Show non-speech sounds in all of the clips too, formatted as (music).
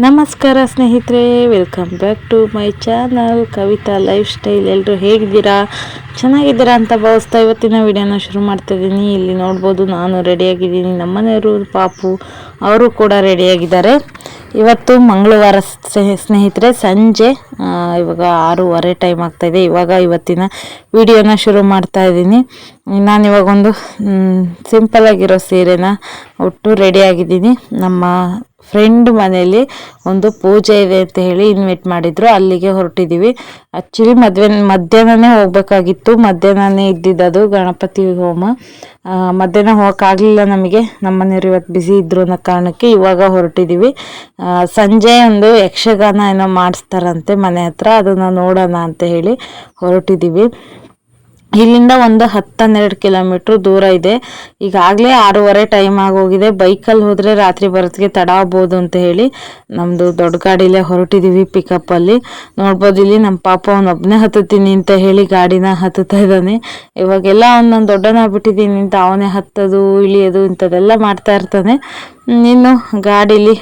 ನಮಸ್ಕಾರ ಸ್ನೇಹಿತರೆ welcome back to my channel Kavita lifestyle ಎಲ್ಲರೂ ಹೇಗಿದ್ದೀರಾ? ಚೆನ್ನಾಗಿದ್ದೀರಾ ಅಂತ ಭಾವಿಸ್ತಾ ಇವತ್ತಿನ ವಿಡಿಯೋನ ಶುರು ಮಾಡ್ತಾ ಇದ್ದೀನಿ. ಇಲ್ಲಿ ನೋಡ್ಬೋದು ನಾನು ರೆಡಿಯಾಗಿದ್ದೀನಿ ನಮ್ಮನೆಯವರು ಪಾಪು, ಅವರು ಕೂಡ ರೆಡಿಯಾಗಿದ್ದಾರೆ ಇವತ್ತು ಮಂಗಳವಾರ ಸ್ನೇ- ಸ್ನೇಹಿತರೆ, ಸಂಜೆ ಇವಾಗ ಆರೂವರೆ ಟೈಮ್ ಆಗ್ತಾಯಿದೆ ಇವಾಗ ಇವತ್ತಿನ ವಿಡಿಯೋನ ಶುರು ಮಾಡ್ತಾ ಇದ್ದೀನಿ. ನಾನು ಇವಾಗ ಒಂದು ಸಿಂಪಲ್ ಆಗಿರೋ ಸೀರೆನ ಒಟ್ಟು ರೆಡಿಯಾಗಿದ್ದೀನಿ ನಮ್ಮ ಫ್ರೆಂಡ್ ಮನೆಯಲ್ಲಿ ಒಂದು ಪೂಜೆ ಇದೆ ಅಂತ ಹೇಳಿ ಇನ್ವೈಟ್ ಮಾಡಿದ್ರು. ಅಲ್ಲಿಗೆ ಹೊರಟಿದ್ದೀವಿ ಆ್ಯಕ್ಚುಲಿ ಮದುವೆ, ಮಧ್ಯಾಹ್ನನೇ ಹೋಗ್ಬೇಕಾಗಿತ್ತು. ಮಧ್ಯಾಹ್ನನೇ ಇದ್ದಿದ್ದದು ಗಣಪತಿ ಹೋಮ. ಮಧ್ಯಾಹ್ನ ಹೋಗೋಕ್ಕಾಗಲಿಲ್ಲ ನಮಗೆ. ನಮ್ಮನೆಯವರು ಇವತ್ತು ಬಿಸಿ ಇದ್ರು ಅನ್ನೋ ಕಾರಣಕ್ಕೆ ಇವಾಗ ಹೊರಟಿದ್ದೀವಿ ಸಂಜೆ ಒಂದು ಯಕ್ಷಗಾನ ಏನೋ ಮಾಡಿಸ್ತಾರಂತೆ ಮನೆ ಹತ್ರ. ಅದನ್ನು ನೋಡೋಣ ಅಂತ ಹೇಳಿ ಹೊರಟಿದ್ದೀವಿ ಇಲ್ಲಿಂದ ಒಂದು ಹತ್ತನ್ನೆರಡು ಕಿಲೋಮೀಟ್ರ್ ದೂರ ಇದೆ. ಈಗಾಗಲೇ ಆರೂವರೆ ಟೈಮ್ ಆಗೋಗಿದೆ. ಬೈಕಲ್ಲಿ ಹೋದರೆ ರಾತ್ರಿ ಬರೋದಕ್ಕೆ ತಡ ಆಗ್ಬೋದು ಅಂತ ಹೇಳಿ ನಮ್ಮದು ದೊಡ್ಡ ಗಾಡಿಲೇ ಹೊರಟಿದ್ದೀವಿ ಪಿಕಪ್ಪಲ್ಲಿ ನೋಡ್ಬೋದು ಇಲ್ಲಿ ನಮ್ಮ ಪಾಪ ಅವನೊಬ್ಬನೇ ಹತ್ತುತ್ತೀನಿ ಅಂತ ಹೇಳಿ ಗಾಡಿನ ಹತ್ತುತ್ತಾ ಇದ್ದಾನೆ. ಇವಾಗೆಲ್ಲ ಅವ್ನು ನಾನು ದೊಡ್ಡನಾಗ್ಬಿಟ್ಟಿದ್ದೀನಿ ಅಂತ ಅವನೇ ಹತ್ತೋದು, ಇಳಿಯೋದು ಇಂಥದ್ದೆಲ್ಲ ಮಾಡ್ತಾ ಇರ್ತಾನೆ. ಇನ್ನು ಗಾಡೀಲಿ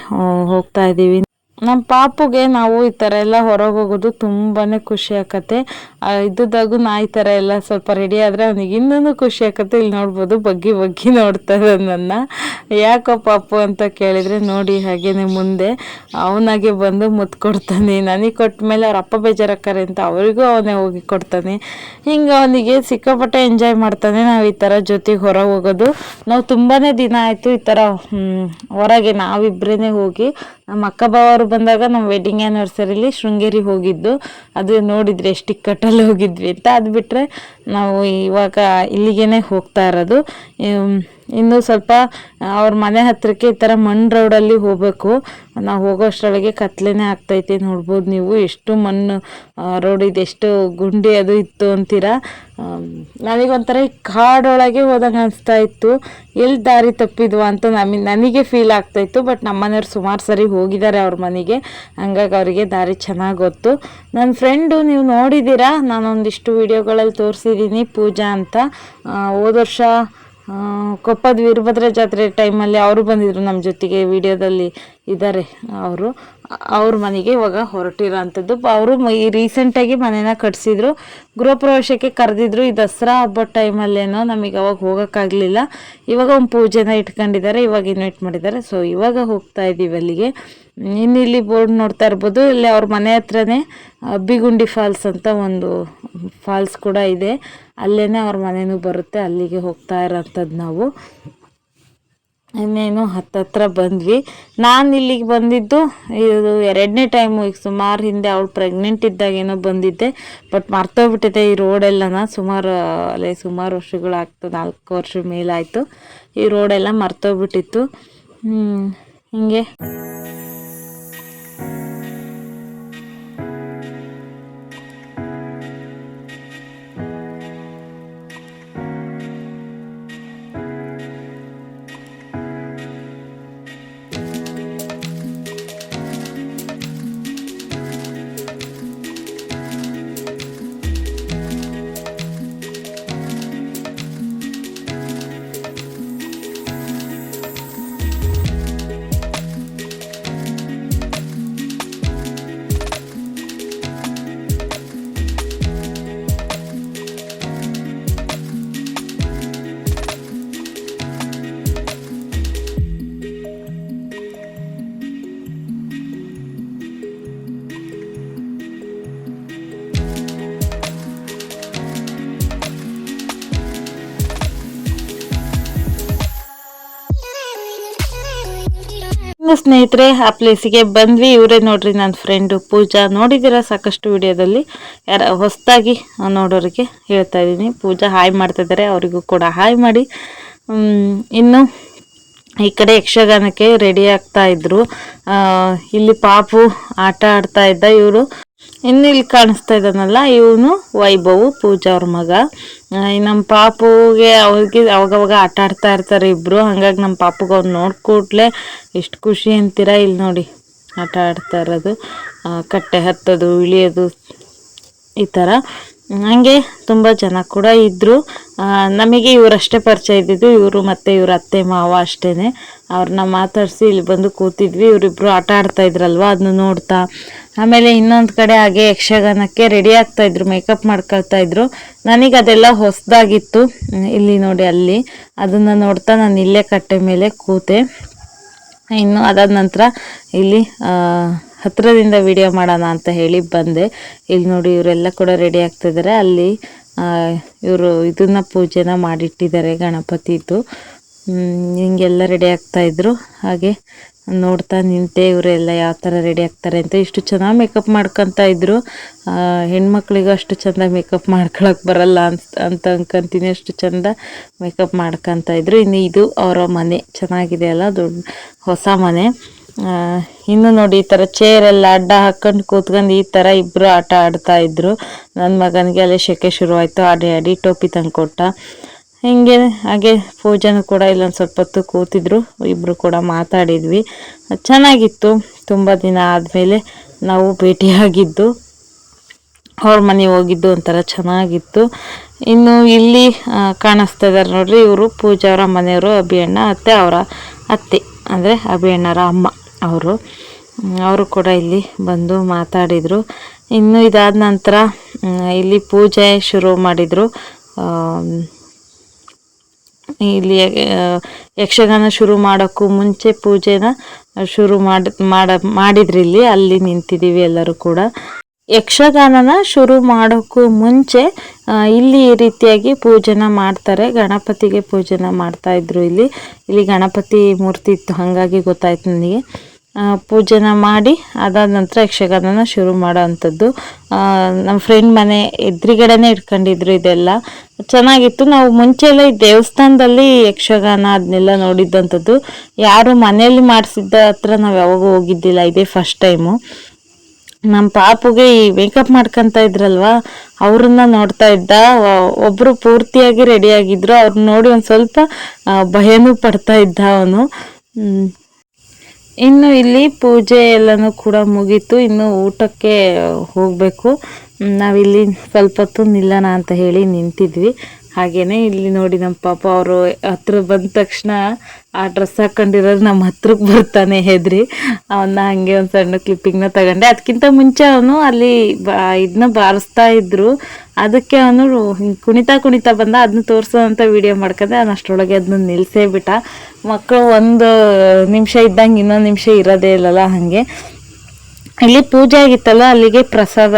ಹೋಗ್ತಾ ಇದ್ದೀವಿ. ನಮ್ಮ ಪಾಪುಗೆ ನಾವು ಈ ಥರ ಎಲ್ಲ ಹೊರಗೆ ಹೋಗೋದು ತುಂಬಾ ಖುಷಿ ಆಕತ್ತೆ. ಆ, ಇದ್ದದ್ದಾಗೂ ನಾ ಈ ಥರ ಎಲ್ಲ ಸ್ವಲ್ಪ ರೆಡಿ ಆದರೆ ಅವನಿಗೆ ಇನ್ನೂ ಖುಷಿ ಆಕತ್ತೆ. ಇಲ್ಲಿ ನೋಡ್ಬೋದು ಬಗ್ಗಿ ಬಗ್ಗಿ ನೋಡ್ತಾ ಇದ್ದಾನೆ ನನ್ನ. ಯಾಕೋ ಪಾಪು ಅಂತ ಕೇಳಿದರೆ ನೋಡಿ ಹಾಗೇನೆ ಮುಂದೆ. ಅವನಾಗೆ ಬಂದು ಮುತ್ತು ಕೊಡ್ತಾನೆ ನನಗೆ ಕೊಟ್ಟ ಮೇಲೆ ಅವ್ರ ಅಪ್ಪ ಬೇಜಾರಕ್ಕಾರೆ ಅಂತ ಅವರಿಗೂ ಅವನೇ ಹೋಗಿ ಕೊಡ್ತಾನೆ. ಹಿಂಗೆ ಅವನಿಗೆ ಸಿಕ್ಕಾಪಟ್ಟೆ ಎಂಜಾಯ್ ಮಾಡ್ತಾನೆ ನಾವು ಈ ಥರ ಜೊತೆಗೆ ಹೊರಗೆ ಹೋಗೋದು. ನಾವು ತುಂಬಾ ದಿನ ಆಯಿತು ಈ ಥರ ಹೊರಗೆ ನಾವಿಬ್ಬರೇ ಹೋಗಿ ನಮ್ಮ ಅಕ್ಕ ಬಾವರು ಬಂದಾಗ ನಮ್ಮ ವೆಡ್ಡಿಂಗ್ ಆ್ಯನಿವರ್ಸರಿಲಿ ಶೃಂಗೇರಿ ಹೋಗಿದ್ದು. ಅದು ನೋಡಿದ್ರೆ ಎಷ್ಟು ಇಕ್ಕಟ್ಟಲ್ಲಿ ಹೋಗಿದ್ವಿ ಅಂತ ಅದು ಬಿಟ್ಟರೆ ನಾವು ಇವಾಗ ಇಲ್ಲಿಗೇ ಹೋಗ್ತಾ ಇರೋದು. ಇನ್ನು ಸ್ವಲ್ಪ ಅವ್ರ ಮನೆ ಹತ್ರಕ್ಕೆ ಈ ಥರ ಮಣ್ಣು ರೋಡಲ್ಲಿ ಹೋಗಬೇಕು. ನಾವು ಹೋಗೋ ಅಷ್ಟರೊಳಗೆ ಕತ್ಲೆನೇ ಆಗ್ತೈತೆ ನೋಡ್ಬೋದು ನೀವು. ಎಷ್ಟು ಮಣ್ಣು ರೋಡ್ ಇದೆ, ಎಷ್ಟು ಗುಂಡಿ ಅದು ಇತ್ತು ಅಂತೀರಾ? ನನಗೊಂಥರ ಕಾಡೊಳಗೆ ಹೋದಂಗೆ ಅನಿಸ್ತಾ ಇತ್ತು. ಎಲ್ಲಿ ದಾರಿ ತಪ್ಪಿದ್ವು ಅಂತ ನಮಗೆ ನನಗೆ ಫೀಲ್ ಆಗ್ತಾಯಿತ್ತು ಬಟ್ ನಮ್ಮನೆಯವ್ರು ಸುಮಾರು ಸರಿ ಹೋಗಿದ್ದಾರೆ ಅವ್ರ ಮನೆಗೆ. ಹಂಗಾಗಿ ಅವರಿಗೆ ದಾರಿ ಚೆನ್ನಾಗಿ ಗೊತ್ತು. ನನ್ನ ಫ್ರೆಂಡು ನೀವು ನೋಡಿದ್ದೀರಾ? ನಾನೊಂದಿಷ್ಟು ವಿಡಿಯೋಗಳಲ್ಲಿ ತೋರಿಸಿದ್ದೀನಿ ಪೂಜಾ ಅಂತ. ಹೋದ ವರ್ಷ ಕೊಪ್ಪದ ವೀರಭದ್ರ ಜಾತ್ರೆ ಟೈಮಲ್ಲಿ ಅವರು ಬಂದಿದ್ರು ನಮ್ಮ ಜೊತೆಗೆ ವಿಡಿಯೋದಲ್ಲಿ ಇದ್ದಾರೆ ಅವರು. ಅವ್ರ ಮನೆಗೆ ಇವಾಗ ಹೊರಟಿರೋ ಅಂಥದ್ದು ಅವರು ಈ ರೀಸೆಂಟಾಗಿ ಮನೇನ ಕಟ್ಸಿದ್ರು. ಗೃಹ ಪ್ರವೇಶಕ್ಕೆ ಕರೆದಿದ್ರು ಈ ದಸರಾ ಹಬ್ಬದ ಟೈಮಲ್ಲೇನೋ ನಮಗೆ ಅವಾಗ ಹೋಗೋಕ್ಕಾಗಲಿಲ್ಲ. ಇವಾಗ ಒಂದು ಪೂಜೆನ ಇಟ್ಕೊಂಡಿದ್ದಾರೆ ಇವಾಗ ಇನ್ವೈಟ್ ಮಾಡಿದ್ದಾರೆ ಸೊ ಇವಾಗ ಹೋಗ್ತಾ ಇದ್ದೀವಿ ಅಲ್ಲಿಗೆ. ಇನ್ನು ಇಲ್ಲಿ ಬೋರ್ಡ್ ನೋಡ್ತಾ ಇರ್ಬೋದು. ಇಲ್ಲಿ ಅವ್ರ ಮನೆ ಹತ್ರನೇ ಅಬ್ಬಿಗುಂಡಿ ಫಾಲ್ಸ್ ಅಂತ ಒಂದು ಫಾಲ್ಸ್ ಕೂಡ ಇದೆ. ಅಲ್ಲೇ ಅವ್ರ ಮನೆಯೂ ಬರುತ್ತೆ. ಅಲ್ಲಿಗೆ ಹೋಗ್ತಾ ಇರೋಂಥದ್ದು ನಾವು. ಇನ್ನೇನು ಹತ್ತತ್ರ ಬಂದ್ವಿ. ನಾನು ಇಲ್ಲಿಗೆ ಬಂದಿದ್ದು, ಇದು ಎರಡನೇ ಟೈಮು ಈಗ ಸುಮಾರು ಹಿಂದೆ ಅವಳು ಪ್ರೆಗ್ನೆಂಟ್ ಇದ್ದಾಗೇನೋ ಬಂದಿದ್ದೆ. ಬಟ್ ಮರ್ತೋಗ್ಬಿಟ್ಟಿದೆ ಈ ರೋಡೆಲ್ಲನ ಸುಮಾರು, ಅಲ್ಲೇ ಸುಮಾರು ವರ್ಷಗಳಾಗ್ತು, ನಾಲ್ಕು ವರ್ಷ ಮೇಲಾಯಿತು. ಈ ರೋಡೆಲ್ಲ ಮರ್ತೋಗ್ಬಿಟ್ಟಿತ್ತು. ಹಿಂಗೆ. ಸ್ನೇಹಿತರೆ, ಆ ಪ್ಲೇಸಿಗೆ ಬಂದ್ವಿ. ಇವರೇ ನೋಡ್ರಿ ನನ್ನ ಫ್ರೆಂಡು ಪೂಜಾ. ನೋಡಿದ್ದೀರಾ ಸಾಕಷ್ಟು ವಿಡಿಯೋದಲ್ಲಿ? ಯಾರ, ಹೊಸದಾಗಿ ನೋಡೋರಿಗೆ ಹೇಳ್ತಾ ಇದ್ದೀನಿ. ಪೂಜಾ ಹಾಯ್ ಮಾಡ್ತಾ ಇದ್ದಾರೆ. ಅವರಿಗೂ ಕೂಡ ಹಾಯ್ ಮಾಡಿ. ಇನ್ನು ಈ ಕಡೆ ಯಕ್ಷಗಾನಕ್ಕೆ ರೆಡಿ ಆಗ್ತಾ ಇದ್ರು. ಇಲ್ಲಿ ಪಾಪು ಆಟ ಆಡ್ತಾ ಇದ್ದ ಇವರು. ಇನ್ನು ಇಲ್ಲಿ ಕಾಣಿಸ್ತಾ ಇದ್ದಾನಲ್ಲ, ಇವನು ವೈಭವ್, ಪೂಜಾ ಅವ್ರ ಮಗ. ನಮ್ಮ ಪಾಪುಗೆ ಅವ್ರಿಗೆ ಅವಾಗವಾಗ ಆಟ ಆಡ್ತಾ ಇರ್ತಾರೆ ಇಬ್ರು. ಹಂಗಾಗಿ ನಮ್ಮ ಪಾಪುಗೆ ಅವ್ನು ನೋಡ್ಕೊಟ್ಲೆ ಎಷ್ಟು ಖುಷಿ ಅಂತೀರಾ ಇಲ್ಲಿ ನೋಡಿ. ಆಟ ಆಡ್ತಾ ಇರೋದು ಕಟ್ಟೆ ಹತ್ತೋದು, ಇಳಿಯೋದು, ಈ ಥರ. ಹಂಗೆ ತುಂಬ ಜನ ಕೂಡ ಇದ್ದರು ನಮಗೆ ಇವರಷ್ಟೇ ಪರಿಚಯ ಇದ್ದಿದ್ದು, ಇವರು ಮತ್ತು ಇವ್ರ ಅತ್ತೆ, ಮಾವ ಅಷ್ಟೇ ಅವ್ರನ್ನ ಮಾತಾಡಿಸಿ ಇಲ್ಲಿ ಬಂದು ಕೂತಿದ್ವಿ. ಇವರಿಬ್ಬರು ಆಟ ಆಡ್ತಾ ಇದ್ರಲ್ವಾ ಅದನ್ನ ನೋಡ್ತಾ. ಆಮೇಲೆ ಇನ್ನೊಂದು ಕಡೆ ಹಾಗೆ ಯಕ್ಷಗಾನಕ್ಕೆ ರೆಡಿ ಆಗ್ತಾ ಇದ್ರು ಮೇಕಪ್ ಮಾಡ್ಕೊಳ್ತಾ ಇದ್ರು. ನನಗೆ ಅದೆಲ್ಲ ಹೊಸದಾಗಿತ್ತು ಇಲ್ಲಿ ನೋಡಿ ಅಲ್ಲಿ. ಅದನ್ನು ನೋಡ್ತಾ ನಾನು ಇಲ್ಲೇ ಕಟ್ಟೆ ಮೇಲೆ ಕೂತೆ. ಇನ್ನು ಅದಾದ ನಂತರ ಇಲ್ಲಿ ಹತ್ತಿರದಿಂದ ವಿಡಿಯೋ ಮಾಡೋಣ ಅಂತ ಹೇಳಿ ಬಂದೆ. ಇಲ್ಲಿ ನೋಡಿ ಇವರೆಲ್ಲ ಕೂಡ ರೆಡಿ ಆಗ್ತಿದ್ದಾರೆ ಅಲ್ಲಿ ಇವರು ಇದನ್ನ ಪೂಜೆನ ಮಾಡಿಟ್ಟಿದ್ದಾರೆ ಗಣಪತಿದು. ಹಿಂಗೆಲ್ಲ ರೆಡಿ ಆಗ್ತಾಯಿದ್ರು ಹಾಗೆ ನೋಡ್ತಾ ನಿಂತೆ ಇವರೆಲ್ಲ ಯಾವ ಥರ ರೆಡಿ ಆಗ್ತಾರೆ ಅಂತ ಇಷ್ಟು ಚೆನ್ನಾಗಿ ಮೇಕಪ್ ಮಾಡ್ಕೊತಾ ಇದ್ರು. ಆ, ಹೆಣ್ಮಕ್ಳಿಗೂ ಅಷ್ಟು ಚಂದ ಮೇಕಪ್ ಮಾಡ್ಕೊಳಕ್ಕೆ ಬರಲ್ಲ ಅಂತ ಅಂತ ಅನ್ಕೊಂತೀನಿ. ಅಷ್ಟು ಚಂದ ಮೇಕಪ್ ಮಾಡ್ಕೊತಾ ಇದ್ರು. ಇನ್ನು ಇದು ಅವರ ಮನೆ. ಚೆನ್ನಾಗಿದೆ ಅಲ್ಲ ದೊಡ್ಡ ಹೊಸ ಮನೆ. ಇನ್ನು ನೋಡಿ ಈ ಥರ ಚೇರೆಲ್ಲ ಅಡ್ಡ ಹಾಕೊಂಡು ಕೂತ್ಕೊಂಡು ಈ ಥರ ಇಬ್ಬರು ಆಟ ಆಡ್ತಾ ಇದ್ರು. ನನ್ನ ಮಗನಿಗೆ ಅಲ್ಲೇ ಶೆಕೆ ಶುರುವಾಯಿತು. ಆಡಿ ಆಡಿ ಟೋಪಿ ತಂದ್ಕೊಟ್ಟ. ಹಿಂಗೆ? ಹಾಗೆ ಪೂಜಾನು ಕೂಡ ಇಲ್ಲೊಂದು ಸ್ವಲ್ಪ ಹೊತ್ತು ಕೂತಿದ್ರು ಇಬ್ಬರು ಕೂಡ ಮಾತಾಡಿದ್ವಿ. ಚೆನ್ನಾಗಿತ್ತು, ತುಂಬ ದಿನ ಆದಮೇಲೆ ನಾವು ಭೇಟಿಯಾಗಿದ್ದು. ಅವ್ರ ಮನೆಗೆ ಹೋಗಿದ್ದು ಒಂಥರ ಚೆನ್ನಾಗಿತ್ತು. ಇನ್ನು ಇಲ್ಲಿ ಕಾಣಿಸ್ತಾ ಇದ್ದಾರೆ ನೋಡ್ರಿ, ಇವರು ಪೂಜಾ ಅವರ ಮನೆಯವರು, ಅಭಿಯಣ್ಣ, ಅತ್ತೆ, ಅವರ ಅತ್ತೆ, ಅಂದರೆ ಅಭಿಯಣ್ಣರ ಅಮ್ಮ ಅವರು. ಅವರು ಕೂಡ ಇಲ್ಲಿ ಬಂದು ಮಾತಾಡಿದರು. ಇನ್ನು ಇದಾದ ನಂತರ ಇಲ್ಲಿ ಪೂಜೆ ಶುರು ಮಾಡಿದರು. ಇಲ್ಲಿ ಯಕ್ಷಗಾನ ಶುರು ಮಾಡೋಕ್ಕೂ ಮುಂಚೆ ಪೂಜೆನ ಶುರು ಮಾಡಿ, ಮಾಡ, ಮಾಡಿದ್ರಿ ಇಲ್ಲಿ, ಅಲ್ಲಿ ನಿಂತಿದ್ದೀವಿ ಎಲ್ಲರೂ ಕೂಡ. ಯಕ್ಷಗಾನನ ಶುರು ಮಾಡೋಕ್ಕೂ ಮುಂಚೆ ಇಲ್ಲಿ ಈ ರೀತಿಯಾಗಿ ಪೂಜೆನ ಮಾಡ್ತಾರೆ, ಗಣಪತಿಗೆ ಪೂಜೆನ ಮಾಡ್ತಾ ಇದ್ರು ಇಲ್ಲಿ. ಇಲ್ಲಿ ಗಣಪತಿ ಮೂರ್ತಿ ಇತ್ತು, ಹಾಗಾಗಿ ಗೊತ್ತಾಯ್ತು ನನಗೆ. ಪೂಜೆನ ಮಾಡಿ ಅದಾದ ನಂತರ ಯಕ್ಷಗಾನನ ಶುರು ಮಾಡೋ ಅಂಥದ್ದು ನಮ್ಮ ಫ್ರೆಂಡ್ ಮನೆ ಎದುರುಗಡೆನೇ ಇಟ್ಕೊಂಡಿದ್ರು ಇದೆಲ್ಲ. ಚೆನ್ನಾಗಿತ್ತು. ನಾವು ಮುಂಚೆ ಎಲ್ಲ ಈ ದೇವಸ್ಥಾನದಲ್ಲಿ ಯಕ್ಷಗಾನ ಅದನ್ನೆಲ್ಲ ನೋಡಿದ್ದಂಥದ್ದು. ಯಾರು ಮನೆಯಲ್ಲಿ ಮಾಡಿಸಿದ್ದ ಹತ್ರ ನಾವು ಯಾವಾಗೂ ಹೋಗಿದ್ದಿಲ್ಲ, ಇದೇ ಫಸ್ಟ್ ಟೈಮು ನಮ್ಮ ಪಾಪುಗೆ ಈ ಮೇಕಪ್ ಮಾಡ್ಕೊಂತ ಇದ್ರಲ್ವಾ, ಅವ್ರನ್ನ ನೋಡ್ತಾ ಇದ್ದ. ಒಬ್ಬರು ಪೂರ್ತಿಯಾಗಿ ರೆಡಿ ಆಗಿದ್ರು. ಅವ್ರನ್ನ ನೋಡಿ ಒಂದು ಸ್ವಲ್ಪ ಭಯನೂ ಪಡ್ತಾ ಇದ್ದ ಅವನು. ಇನ್ನು ಇಲ್ಲಿ ಪೂಜೆ ಎಲ್ಲನೂ ಕೂಡ ಮುಗೀತು. ಇನ್ನು ಊಟಕ್ಕೆ ಹೋಗಬೇಕು. ನಾವಿಲ್ಲಿ ಸ್ವಲ್ಪ ಹೊತ್ತು ನಿಲ್ಲೋಣ ಅಂತ ಹೇಳಿ ನಿಂತಿದ್ವಿ. ಹಾಗೇನೆ ಇಲ್ಲಿ ನೋಡಿ ನಮ್ಮ ಪಾಪ ಅವರು ಹತ್ರ ಬಂದ ತಕ್ಷಣ ಆ ಡ್ರೆಸ್ ಹಾಕೊಂಡಿರೋದು ನಮ್ಮ ಹತ್ರಕ್ಕೆ ಬರ್ತಾನೆ ಹೆದ್ರಿ. ಅವನ್ನ ಹಂಗೆ ಒಂದು ಸಣ್ಣ ಕ್ಲಿಪ್ಪಿಂಗ್ನ ತಗೊಂಡೆ. ಅದಕ್ಕಿಂತ ಮುಂಚೆ ಅವನು ಅಲ್ಲಿ ಬಾ ಇದನ್ನ ಬಾರಿಸ್ತಾ ಇದ್ರು. ಅದಕ್ಕೆ ಅವನು ಕುಣಿತಾ ಕುಣಿತಾ ಬಂದ. ಅದನ್ನ ತೋರಿಸೋದಂತ ವಿಡಿಯೋ ಮಾಡ್ಕೊಂಡೆ. ಅವ್ನು ಅಷ್ಟರೊಳಗೆ ಅದನ್ನ ನಿಲ್ಲಿಸೇ ಬಿಟ್ಟ. ಮಕ್ಕಳು ಒಂದು ನಿಮಿಷ ಇದ್ದಂಗೆ ಇನ್ನೊಂದು ನಿಮಿಷ ಇರೋದೇ ಇಲ್ಲಲ್ಲ ಹಾಗೆ. ಇಲ್ಲಿ ಪೂಜೆ ಆಗಿತ್ತಲ್ಲ, ಅಲ್ಲಿಗೆ ಪ್ರಸಾದ,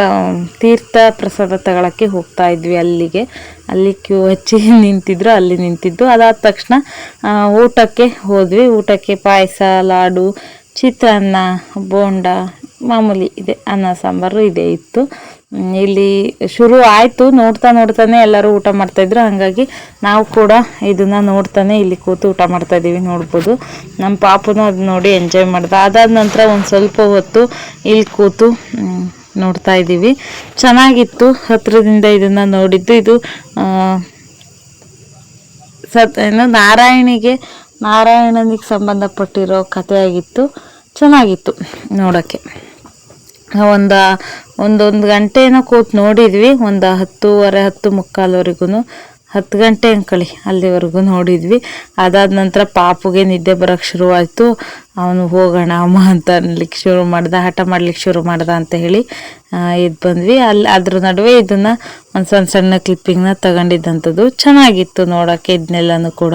ತೀರ್ಥ ಪ್ರಸಾದ ತಗೊಳಕ್ಕೆ ಹೋಗ್ತಾ ಇದ್ವಿ ಅಲ್ಲಿಗೆ. ಅಲ್ಲಿ ಕ್ಯೂ ಹಚ್ಚಿ (laughs) ನಿಂತಿದ್ರು, ಅಲ್ಲಿ ನಿಂತಿದ್ದು. ಅದಾದ ತಕ್ಷಣ ಊಟಕ್ಕೆ ಹೋದ್ವಿ. ಊಟಕ್ಕೆ ಪಾಯಸ, ಲಾಡು, ಚಿತ್ರಾನ್ನ, ಬೋಂಡ, ಮಾಮೂಲಿ ಇದೆ. ಅನ್ನ, ಸಾಂಬಾರು ಇದೆ ಇತ್ತು. ಇಲ್ಲಿ ಶುರು ಆಯಿತು, ನೋಡ್ತಾ ನೋಡ್ತಾನೆ ಎಲ್ಲರೂ ಊಟ ಮಾಡ್ತಾಯಿದ್ರು ಹಾಗಾಗಿ ನಾವು ಕೂಡ ಇದನ್ನು ನೋಡ್ತಾನೆ ಇಲ್ಲಿ ಕೂತು ಊಟ ಮಾಡ್ತಾ ಇದೀವಿ, ನೋಡ್ಬೋದು. ನಮ್ಮ ಪಾಪನೂ ಅದು ನೋಡಿ ಎಂಜಾಯ್ ಮಾಡ್ದೆ. ಅದಾದ ನಂತರ ಒಂದು ಸ್ವಲ್ಪ ಹೊತ್ತು ಇಲ್ಲಿ ಕೂತು ನೋಡ್ತಾ ಇದ್ದೀವಿ ಚೆನ್ನಾಗಿತ್ತು, ಹತ್ರದಿಂದ ಇದನ್ನು ನೋಡಿದ್ದು. ಇದು ಸತ್, ಏನು, ನಾರಾಯಣಿಗೆ, ನಾರಾಯಣನಿಗೆ ಸಂಬಂಧಪಟ್ಟಿರೋ ಕಥೆಯಾಗಿತ್ತು. ಚೆನ್ನಾಗಿತ್ತು ನೋಡೋಕ್ಕೆ. ಒಂದು ಒಂದೊಂದು ಗಂಟೆನೋ ಕೂತು ನೋಡಿದ್ವಿ ಒಂದು ಹತ್ತೂವರೆ ಹತ್ತು ಮುಕ್ಕಾಲ್ವರೆಗೂ ಹತ್ತು ಗಂಟೆ ಅಂಕಳಿ, ಅಲ್ಲಿವರೆಗೂ ನೋಡಿದ್ವಿ. ಅದಾದ ನಂತರ ಪಾಪುಗೆ ನಿದ್ದೆ ಬರೋಕ್ಕೆ ಶುರುವಾಯಿತು. ಅವನು ಹೋಗೋಣ, ಅಮ್ಮ ಅಂತ ಅನ್ಲಿಕ್ಕೆ ಶುರು ಮಾಡ್ದ, ಹಠ ಮಾಡ್ಲಿಕ್ಕೆ ಶುರು ಮಾಡ್ದ ಅಂತ ಹೇಳಿ ಇದು ಬಂದ್ವಿ. ಅಲ್ಲಿ ಅದ್ರ ನಡುವೆ ಇದನ್ನು ಒಂದು ಸಣ್ಣ ಸಣ್ಣ ಕ್ಲಿಪ್ಪಿಂಗ್ನ ತಗೊಂಡಿದ್ದಂಥದ್ದು ಚೆನ್ನಾಗಿತ್ತು ನೋಡೋಕ್ಕೆ ಇದನ್ನೆಲ್ಲನೂ ಕೂಡ.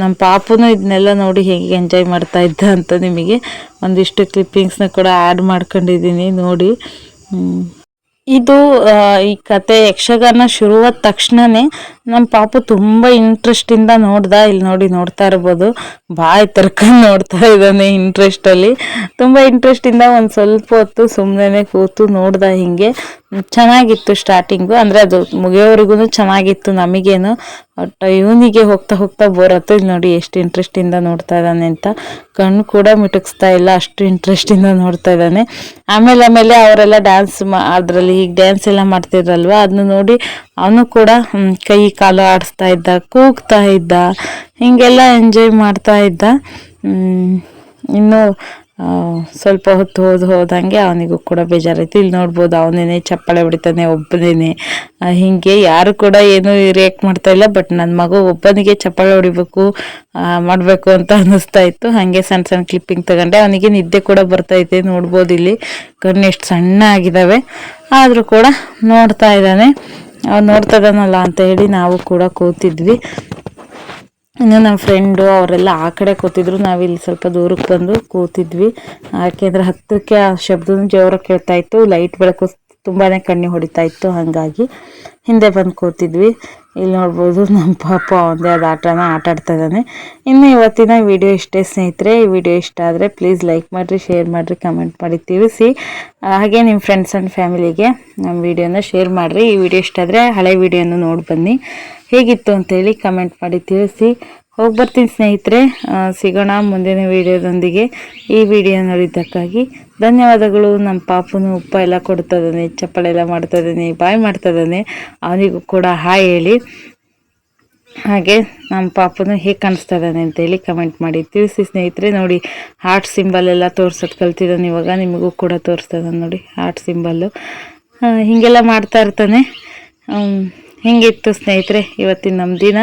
ನಮ್ಮ ಪಾಪುನೂ ಇದನ್ನೆಲ್ಲ ನೋಡಿ ಹೇಗೆ ಎಂಜಾಯ್ ಮಾಡ್ತಾ ಇದ್ದ ಅಂತ ನಿಮಗೆ ಒಂದಿಷ್ಟು ಕ್ಲಿಪ್ಪಿಂಗ್ಸ್ನ ಕೂಡ ಆ್ಯಡ್ ಮಾಡ್ಕೊಂಡಿದ್ದೀನಿ ನೋಡಿ. ಇದು ಈ ಕತೆ ಯಕ್ಷಗಾನ ಶುರುವಾದ ತಕ್ಷಣನೇ ನಮ್ಮ ಪಾಪು ತುಂಬಾ ಇಂಟ್ರೆಸ್ಟಿಂದ ನೋಡ್ದ ಇಲ್ಲಿ ನೋಡಿ ನೋಡ್ತಾ ಇರ್ಬೋದು. ಬಾಯಿ ತರ್ಕೊಂಡು ನೋಡ್ತಾ ಇದ್ದಾನೆ ಇಂಟ್ರೆಸ್ಟ್ ಅಲ್ಲಿ. ತುಂಬಾ ಇಂಟ್ರೆಸ್ಟ್ ಇಂದ ಒಂದ್ ಸ್ವಲ್ಪ ಹೊತ್ತು ಸುಮ್ಮನೆ ಕೂತು ನೋಡ್ದ ಹಿಂಗೆ. ಚೆನ್ನಾಗಿತ್ತು ಸ್ಟಾರ್ಟಿಂಗು ಅಂದ್ರೆ ಅದು ಮುಗಿಯೋವರೆಗೂ ಚೆನ್ನಾಗಿತ್ತು ನಮಗೇನು. ಬಟ್ ಇವನಿಗೆ ಹೋಗ್ತಾ ಹೋಗ್ತಾ ಬೋರ್ ಆಯ್ತು ಇಲ್ಲಿ ನೋಡಿ, ಎಷ್ಟು ಇಂಟ್ರೆಸ್ಟ್ ಇಂದ ನೋಡ್ತಾ ಇದ್ದಾನೆ ಅಂತ. ಕಣ್ಣು ಕೂಡ ಮಿಟುಕಿಸ್ತಾ ಇಲ್ಲ, ಅಷ್ಟು ಇಂಟ್ರೆಸ್ಟಿಂದ ನೋಡ್ತಾ ಇದ್ದಾನೆ. ಆಮೇಲೆ ಆಮೇಲೆ ಅವರೆಲ್ಲ ಡ್ಯಾನ್ಸ್ ಅದರಲ್ಲಿ ಈಗ ಡ್ಯಾನ್ಸ್ ಎಲ್ಲ ಮಾಡ್ತಿದ್ರಲ್ವಾ ಅದನ್ನ ನೋಡಿ ಅವನು ಕೂಡ ಕೈ ಕಾಲು ಆಡಿಸ್ತಾ ಇದ್ದ, ಕೂಗ್ತಾ ಇದ್ದ, ಹಿಂಗೆಲ್ಲ ಎಂಜಾಯ್ ಮಾಡ್ತಾ ಇದ್ದ. ಇನ್ನು ಸ್ವಲ್ಪ ಹೊತ್ತು ಹೋದ್ ಹೋದಂಗೆ ಅವನಿಗೂ ಕೂಡ ಬೇಜಾರಾಯ್ತು. ಇಲ್ಲಿ ನೋಡ್ಬೋದು ಅವನೇನೆ ಚಪ್ಪಾಳೆ ಹೊಡಿತಾನೆ, ಒಬ್ಬನೇನೆ. ಹೀಗೆ ಯಾರು ಕೂಡ ಏನು ರಿಯಾಕ್ಟ್ ಮಾಡ್ತಾ ಇಲ್ಲ ಬಟ್ ನನ್ನ ಮಗು ಒಬ್ಬನಿಗೆ ಚಪ್ಪಾಳೆ ಹೊಡಿಬೇಕು ಮಾಡಬೇಕು ಅಂತ ಅನ್ನಿಸ್ತಾ ಇತ್ತು. ಹಾಗೆ ಸಣ್ಣ ಸಣ್ಣ ಕ್ಲಿಪ್ಪಿಂಗ್ ತಗೊಂಡೆ. ಅವನಿಗೆ ನಿದ್ದೆ ಕೂಡ ಬರ್ತಾ ಇದೆ, ನೋಡ್ಬೋದು ಇಲ್ಲಿ. ಕಣ್ಣು ಎಷ್ಟು ಸಣ್ಣ ಆಗಿದ್ದಾವೆ ಆದರೂ ಕೂಡ ನೋಡ್ತಾ ಇದ್ದಾನೆ. ಅವ್ನು ನೋಡ್ತಾ ಇದ್ದಾನಲ್ಲ ಅಂತ ಹೇಳಿ ನಾವು ಕೂಡ ಕೂತಿದ್ವಿ. ಇನ್ನು ನಮ್ಮ ಫ್ರೆಂಡು ಅವರೆಲ್ಲ ಆ ಕಡೆ ಕೂತಿದ್ರು. ನಾವಿಲ್ಲಿ ಸ್ವಲ್ಪ ದೂರಕ್ಕೆ ಬಂದು ಕೂತಿದ್ವಿ. ಯಾಕೆಂದ್ರೆ ಹತ್ತಕ್ಕೆ ಆ ಶಬ್ದ ಜೋರಾಗಿ ಕೇಳ್ತಾ ಇತ್ತು. ಲೈಟ್ ಬೆಳಕು ತುಂಬಾನೇ ಕಣ್ಣಿ ಹೊಡಿತಾ ಇತ್ತು, ಹಾಗಾಗಿ ಹಿಂದೆ ಬಂದು ಕೂತಿದ್ವಿ. ಇಲ್ಲಿ ನೋಡ್ಬೋದು ನಮ್ಮ ಪಾಪ ಒಂದೇ ಅದು ಆಟನ ಆಟ ಆಡ್ತಾ ಇದ್ದಾನೆ. ಇನ್ನು ಇವತ್ತಿನ ವಿಡಿಯೋ ಇಷ್ಟೇ ಸ್ನೇಹಿತರೆ. ಈ ವಿಡಿಯೋ ಇಷ್ಟ ಆದರೆ ಪ್ಲೀಸ್ ಲೈಕ್ ಮಾಡಿರಿ ಶೇರ್ ಮಾಡಿರಿ ಕಮೆಂಟ್ ಮಾಡಿ ತಿಳಿಸಿ. ಹಾಗೆ ನಿಮ್ಮ ಫ್ರೆಂಡ್ಸ್ ಆ್ಯಂಡ್ ಫ್ಯಾಮಿಲಿಗೆ ನಮ್ಮ ವಿಡಿಯೋನ ಶೇರ್ ಮಾಡಿರಿ. ಈ ವಿಡಿಯೋ ಇಷ್ಟ ಆದರೆ ಹಳೆ ವಿಡಿಯೋನ ನೋಡಿ ಬನ್ನಿ. ಹೇಗಿತ್ತು ಅಂತೇಳಿ ಕಮೆಂಟ್ ಮಾಡಿ ತಿಳಿಸಿ. ಹೋಗಿ ಬರ್ತೀನಿ ಸ್ನೇಹಿತರೆ ಸಿಗೋಣ ಮುಂದಿನ ವಿಡಿಯೋದೊಂದಿಗೆ. ಈ ವಿಡಿಯೋ ನೋಡಿದ್ದಕ್ಕಾಗಿ ಧನ್ಯವಾದಗಳು. ನಮ್ಮ ಪಾಪನು ಉಪ್ಪ ಎಲ್ಲ ಕೊಡ್ತಾ ಇದ್ದಾನೆ ಚಪ್ಪಳೆ ಎಲ್ಲ ಮಾಡ್ತಾ ಬಾಯಿ ಬಾಯ್ ಅವನಿಗೂ ಕೂಡ ಹಾಯ್ ಹೇಳಿ. ಹಾಗೆ ನಮ್ಮ ಪಾಪನು ಹೇಗೆ ಕಾಣಿಸ್ತಾ ಇದ್ದಾನೆ ಅಂತೇಳಿ ಕಮೆಂಟ್ ಮಾಡಿ. ತಿಳಿಸಿ ಸ್ನೇಹಿತರೆ, ನೋಡಿ ಹಾರ್ಟ್ ಸಿಂಬಲ್ ಎಲ್ಲ ತೋರ್ಸೋದು ಕಲ್ತಿದ್ದಾನೆ ಇವಾಗ. ನಿಮಗೂ ಕೂಡ ತೋರಿಸ್ತಾ ನೋಡಿ ಹಾರ್ಟ್ ಸಿಂಬಲ್ಲು ಹೀಗೆಲ್ಲ ಮಾಡ್ತಾ ಇರ್ತಾನೆ. ಹಿಂಗಿತ್ತು ಸ್ನೇಹಿತರೆ, ಇವತ್ತಿನ ನಮ್ಮ ದಿನ.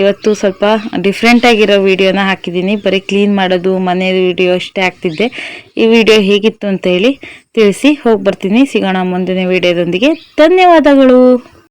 ಇವತ್ತು ಸ್ವಲ್ಪ ಡಿಫ್ರೆಂಟಾಗಿರೋ ವೀಡಿಯೋನ ಹಾಕಿದ್ದೀನಿ. ಬರೀ ಕ್ಲೀನ್ ಮಾಡೋದು, ಮನೆ ವಿಡಿಯೋ ಅಷ್ಟೇ ಆಗ್ತಿದ್ದೆ ಈ ವಿಡಿಯೋ ಹೇಗಿತ್ತು ಅಂತ ಹೇಳಿ ತಿಳಿಸಿ ಹೋಗಿ ಬರ್ತೀನಿ ಸಿಗೋಣ ಮುಂದಿನ ವಿಡಿಯೋದೊಂದಿಗೆ ಧನ್ಯವಾದಗಳು.